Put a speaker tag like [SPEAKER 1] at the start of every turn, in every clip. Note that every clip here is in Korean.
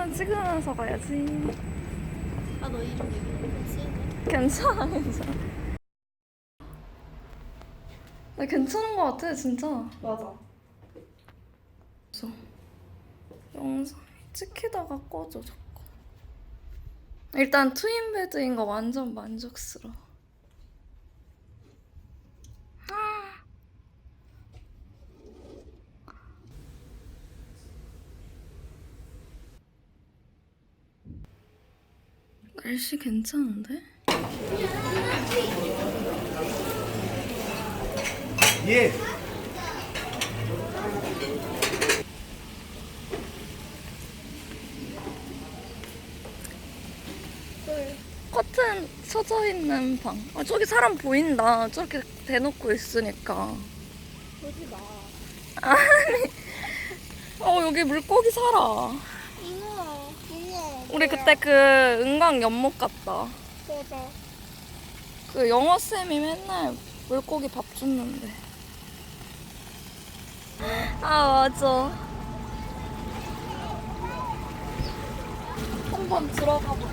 [SPEAKER 1] 사진은 찍으면서 가야지.
[SPEAKER 2] 아 너 이름 얘기했지?
[SPEAKER 1] 괜찮아, 괜찮아. 나 괜찮은 것 같아, 진짜.
[SPEAKER 2] 맞아.
[SPEAKER 1] 그래서 영상 찍히다가 꺼져 자꾸. 일단 트윈 베드인 거 완전 만족스러워. 날씨 괜찮은데?
[SPEAKER 3] 예.
[SPEAKER 1] 커튼 쳐져 있는 방. 아, 저기 사람 보인다. 저렇게 대놓고 있으니까.
[SPEAKER 2] 보지 마.
[SPEAKER 1] 어, 여기 물고기 살아. 우리 그때 그 은광 연못 갔다.
[SPEAKER 2] 맞아.
[SPEAKER 1] 그 영어 쌤이 맨날 물고기 밥 줬는데. 아 맞아. 한번 들어가 볼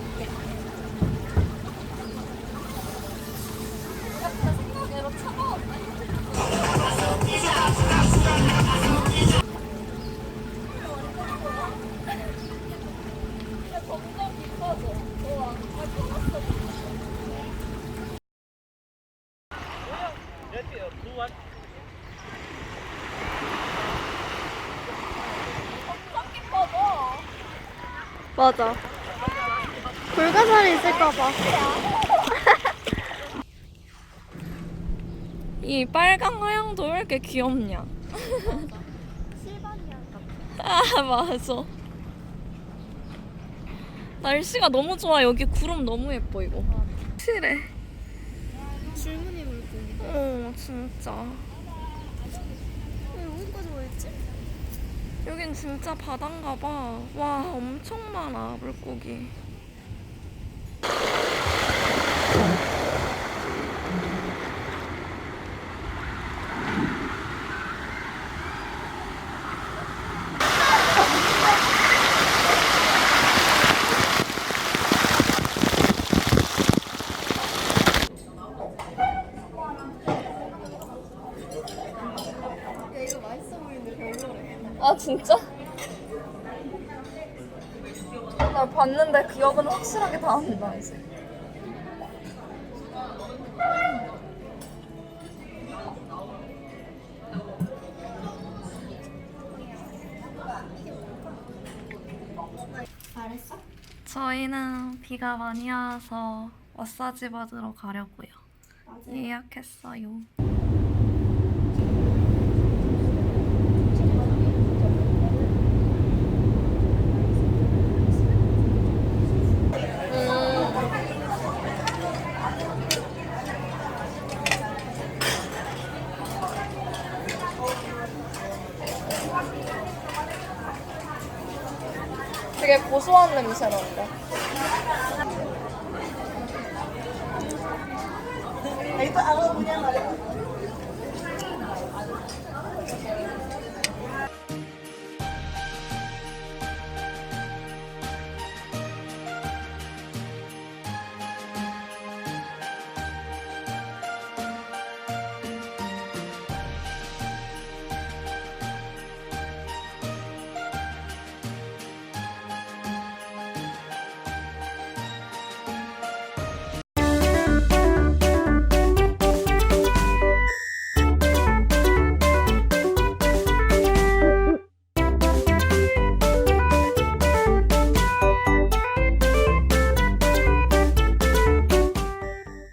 [SPEAKER 1] 맞아.
[SPEAKER 2] 불가사리 있을까봐.
[SPEAKER 1] 이 빨강 하양도 왜 이렇게 귀엽냐? 아 맞아. 날씨가 너무 좋아. 여기 구름 너무 예뻐 이거. 실해.
[SPEAKER 2] 줄무늬 물고기.
[SPEAKER 1] 어 진짜.
[SPEAKER 2] 왜 여기까지 와 있지?
[SPEAKER 1] 여긴 진짜 바다인가 봐. 와 엄청 많아 물고기.
[SPEAKER 2] 야 이거 맛있어 보이는데 별로래.
[SPEAKER 1] 아 진짜? 나 봤는데 기억은 확실하게 다안나 이제.
[SPEAKER 2] 잘했어?
[SPEAKER 1] 저희는 비가 많이 와서 마사지 받으러 가려고요. 예약했어요. 되게 고소한 냄새 난다.